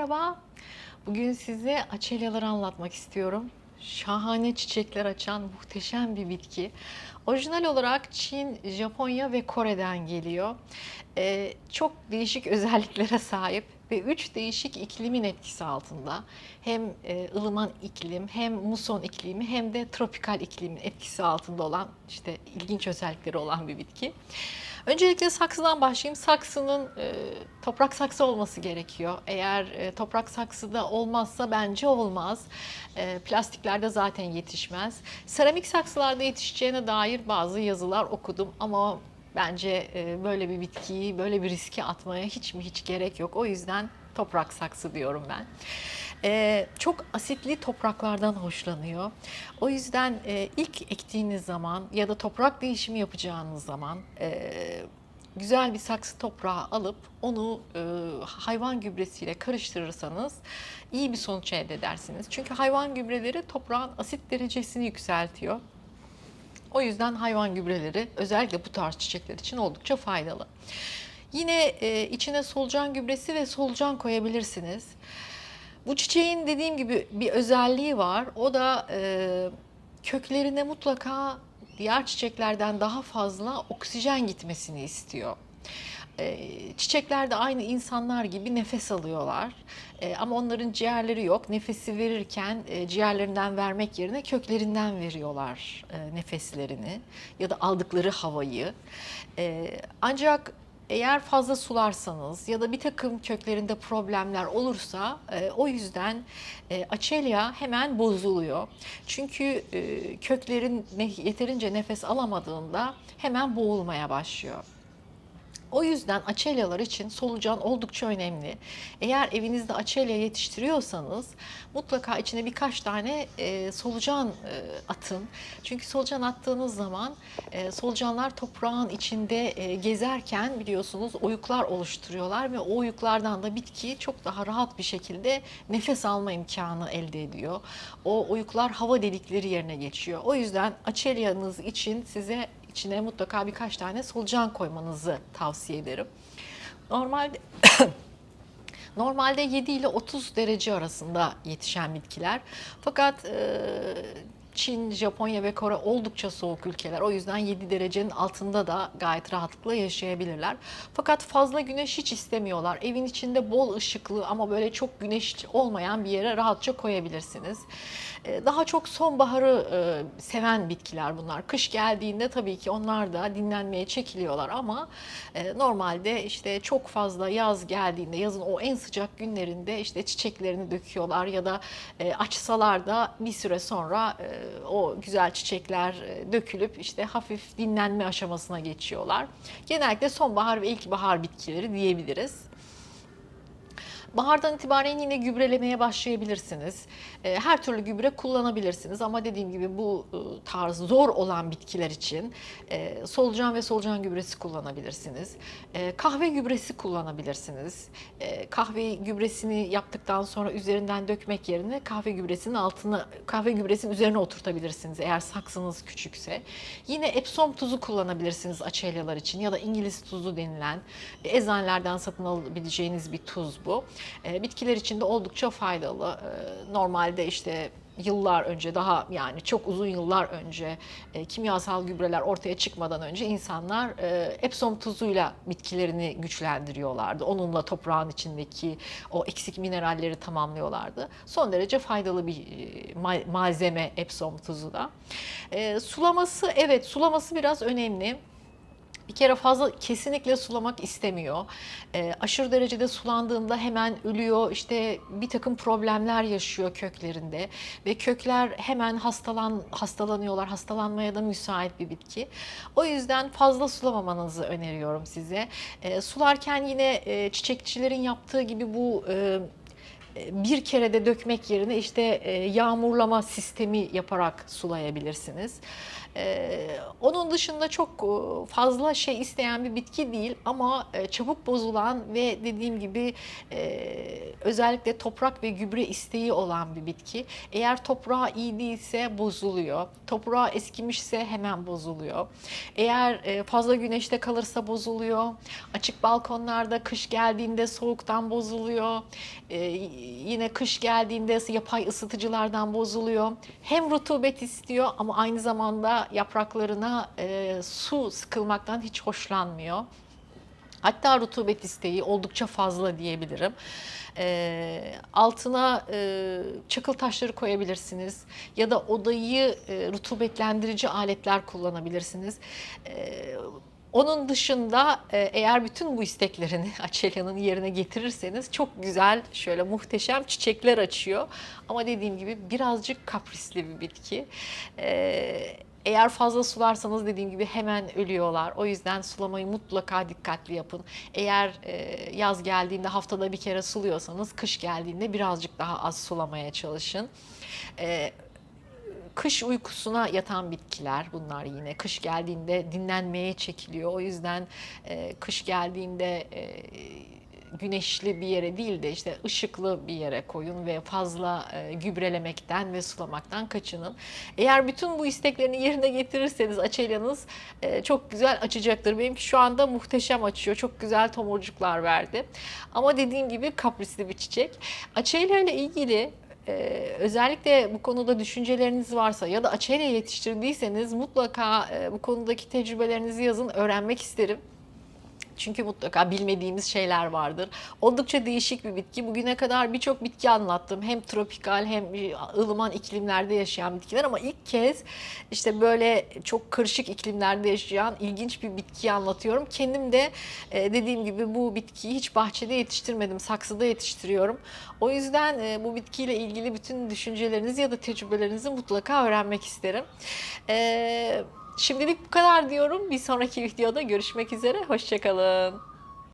merhaba. Bugün size açelyaları anlatmak istiyorum. Şahane çiçekler açan muhteşem bir bitki. Orijinal olarak Çin, Japonya ve Kore'den geliyor. Ee, çok değişik özelliklere sahip ve üç değişik iklimin etkisi altında. Hem e, ılıman iklim, hem muson iklimi, hem de tropikal iklimin etkisi altında olan işte ilginç özellikleri olan bir bitki. Öncelikle saksıdan başlayayım. Saksının e, toprak saksı olması gerekiyor. Eğer e, toprak saksıda olmazsa bence olmaz. E, plastiklerde zaten yetişmez. Seramik saksılarda yetişeceğine dair bazı yazılar okudum ama bence e, böyle bir bitkiyi böyle bir riske atmaya hiç mi hiç gerek yok. O yüzden toprak saksı diyorum ben. Ee, çok asitli topraklardan hoşlanıyor. O yüzden e, ilk ektiğiniz zaman ya da toprak değişimi yapacağınız zaman e, güzel bir saksı toprağı alıp onu e, hayvan gübresiyle karıştırırsanız iyi bir sonuç elde edersiniz. Çünkü hayvan gübreleri toprağın asit derecesini yükseltiyor. O yüzden hayvan gübreleri özellikle bu tarz çiçekler için oldukça faydalı. Yine e, içine solucan gübresi ve solucan koyabilirsiniz. Bu çiçeğin dediğim gibi bir özelliği var. O da e, köklerine mutlaka diğer çiçeklerden daha fazla oksijen gitmesini istiyor. E, çiçekler de aynı insanlar gibi nefes alıyorlar. E, ama onların ciğerleri yok. Nefesi verirken e, ciğerlerinden vermek yerine köklerinden veriyorlar e, nefeslerini ya da aldıkları havayı. E, ancak eğer fazla sularsanız ya da bir takım köklerinde problemler olursa e, o yüzden e, açelya hemen bozuluyor. Çünkü e, köklerin ne, yeterince nefes alamadığında hemen boğulmaya başlıyor. O yüzden açelyalar için solucan oldukça önemli. Eğer evinizde açelya yetiştiriyorsanız mutlaka içine birkaç tane e, solucan e, atın. Çünkü solucan attığınız zaman e, solucanlar toprağın içinde gezerken biliyorsunuz oyuklar oluşturuyorlar ve o oyuklardan da bitki çok daha rahat bir şekilde nefes alma imkanı elde ediyor. O oyuklar hava delikleri yerine geçiyor. O yüzden açelyanız için size içine mutlaka birkaç tane solucan koymanızı tavsiye ederim. Normalde Normalde 7 ile 30 derece arasında yetişen bitkiler. Fakat e, Çin, Japonya ve Kore oldukça soğuk ülkeler. O yüzden 7 derecenin altında da gayet rahatlıkla yaşayabilirler. Fakat fazla güneş hiç istemiyorlar. Evin içinde bol ışıklı ama böyle çok güneş olmayan bir yere rahatça koyabilirsiniz. E, Daha çok sonbaharı e, seven bitkiler bunlar. Kış geldiğinde tabii ki onlar da dinlenmeye çekiliyorlar ama e, normalde işte çok fazla yaz geldiğinde, yazın o en sıcak günlerinde işte çiçeklerini döküyorlar ya da e, açsalar da bir süre sonra o güzel çiçekler dökülüp işte hafif dinlenme aşamasına geçiyorlar. Genellikle sonbahar ve ilkbahar bitkileri diyebiliriz. Bahardan itibaren yine gübrelemeye başlayabilirsiniz. E, Her türlü gübre kullanabilirsiniz ama dediğim gibi bu e, tarz zor olan bitkiler için e, solucan ve solucan gübresi kullanabilirsiniz. Kahve gübresi kullanabilirsiniz. Kahve gübresini yaptıktan sonra üzerinden dökmek yerine kahve gübresinin altına kahve gübresinin üzerine oturtabilirsiniz eğer saksınız küçükse. Yine Epsom tuzu kullanabilirsiniz açelyalar için ya da İngiliz tuzu denilen eczanelerden satın alabileceğiniz bir tuz bu. E, bitkiler için de oldukça faydalı. E, normalde işte yıllar önce daha yani çok uzun yıllar önce e, kimyasal gübreler ortaya çıkmadan önce insanlar e, Epsom tuzuyla bitkilerini güçlendiriyorlardı. Onunla toprağın içindeki o eksik mineralleri tamamlıyorlardı. Son derece faydalı bir e, ma- malzeme Epsom tuzu da. Sulaması evet sulaması biraz önemli. Bir kere fazla kesinlikle sulamak istemiyor. E, aşırı derecede sulandığında hemen ölüyor. İşte bir takım problemler yaşıyor köklerinde ve kökler hemen hastalan hastalanıyorlar. Hastalanmaya da müsait bir bitki. O yüzden fazla sulamamanızı öneriyorum size. E, sularken yine e, çiçekçilerin yaptığı gibi bu e, bir kere de dökmek yerine işte e, yağmurlama sistemi yaparak sulayabilirsiniz. Ee, onun dışında çok e, fazla şey isteyen bir bitki değil ama e, çabuk bozulan ve dediğim gibi e, özellikle toprak ve gübre isteği olan bir bitki. Eğer toprağı iyi değilse bozuluyor. Toprağı eskimişse hemen bozuluyor. Eğer fazla güneşte kalırsa bozuluyor. Açık balkonlarda kış geldiğinde soğuktan bozuluyor. Yine kış geldiğinde yapay ısıtıcılardan bozuluyor. Hem rutubet istiyor ama aynı zamanda yapraklarına e, su sıkılmaktan hiç hoşlanmıyor. Hatta rutubet isteği oldukça fazla diyebilirim. Ee, altına e, çakıl taşları koyabilirsiniz ya da odayı e, rutubetlendirici aletler kullanabilirsiniz. Ee, onun dışında e, eğer bütün bu isteklerini Açelya'nın yerine getirirseniz çok güzel şöyle muhteşem çiçekler açıyor. Ama dediğim gibi birazcık kaprisli bir bitki. Ee, eğer fazla sularsanız dediğim gibi hemen ölüyorlar. O yüzden sulamayı mutlaka dikkatli yapın. Eğer e, yaz geldiğinde haftada bir kere suluyorsanız kış geldiğinde birazcık daha az sulamaya çalışın. E, kış uykusuna yatan bitkiler bunlar yine. Kış geldiğinde dinlenmeye çekiliyor. O yüzden e, kış geldiğinde e, güneşli bir yere değil de işte ışıklı bir yere koyun ve fazla e, gübrelemekten ve sulamaktan kaçının. Eğer bütün bu isteklerini yerine getirirseniz açelyanız e, çok güzel açacaktır. Benimki şu anda muhteşem açıyor. Çok güzel tomurcuklar verdi. Ama dediğim gibi kaprisli bir çiçek. Açelya ile ilgili ee, özellikle bu konuda düşünceleriniz varsa ya da açelya yetiştirdiyseniz mutlaka e, bu konudaki tecrübelerinizi yazın öğrenmek isterim. Çünkü mutlaka bilmediğimiz şeyler vardır. Oldukça değişik bir bitki. Bugüne kadar birçok bitki anlattım. Hem tropikal hem ılıman iklimlerde yaşayan bitkiler ama ilk kez işte böyle çok karışık iklimlerde yaşayan ilginç bir bitkiyi anlatıyorum. Kendim de e, dediğim gibi bu bitkiyi hiç bahçede yetiştirmedim. Saksıda yetiştiriyorum. O yüzden e, bu bitkiyle ilgili bütün düşüncelerinizi ya da tecrübelerinizi mutlaka öğrenmek isterim. Eee Şimdilik bu kadar diyorum. Bir sonraki videoda görüşmek üzere. Hoşçakalın.